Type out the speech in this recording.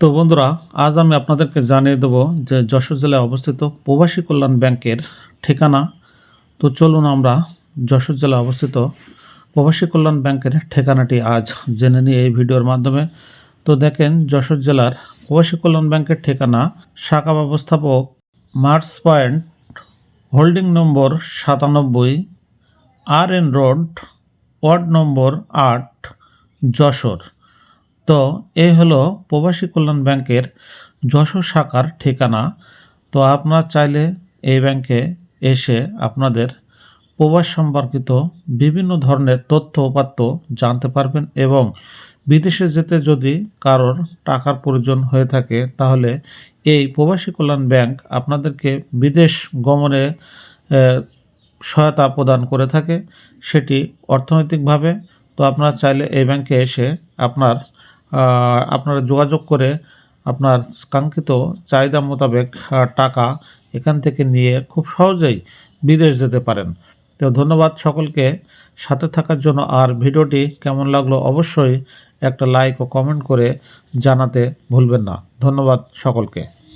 তো বন্ধুরা, আজ আমি আপনাদেরকে জানিয়ে দেব যে যশোর জেলায় অবস্থিত প্রবাসী কল্যাণ ব্যাংকের ঠিকানা। তো চলুন আমরা যশোর জেলায় অবস্থিত প্রবাসী কল্যাণ ব্যাংকের ঠিকানাটি আজ জেনে নিই এই ভিডিওর মাধ্যমে। তো দেখেন, যশোর জেলার প্রবাসী কল্যাণ ব্যাংকের ঠিকানা, শাখা ব্যবস্থাপক মার্চ পয়েন্ট, হোল্ডিং নম্বর সাতানব্বই, R N road, ward number আট, যশোর। তো এই হলো প্রবাসী কল্যাণ ব্যাংকের যশোর শাখার ঠিকানা। তো আপনারা চাইলে এই ব্যাংকে এসে আপনাদের প্রবাস সম্পর্কিত বিভিন্ন ধরনের তথ্য উপাত্ত জানতে পারবেন এবং বিদেশে যেতে যদি কারোর টাকার প্রয়োজন হয়ে থাকে, তাহলে এই প্রবাসী কল্যাণ ব্যাংক আপনাদেরকে বিদেশ গমনে সহায়তা প্রদান করে থাকে। সেটি অর্থনৈতিকভাবে। তো আপনারা চাইলে এই ব্যাংকে এসে আপনার আপনারা যোগাযোগ করে আপনার কাঙ্ক্ষিত চাহিদা মোতাবেক টাকা এখান থেকে নিয়ে খুব সহজেই বিদেশ যেতে পারেন। তো ধন্যবাদ সকলকে। সাথে থাকার জন্য আর ভিডিওটি কেমন লাগল অবশ্যই একটা লাইক ও কমেন্ট করে জানাতে ভুলবেন না। ধন্যবাদ সকলকে।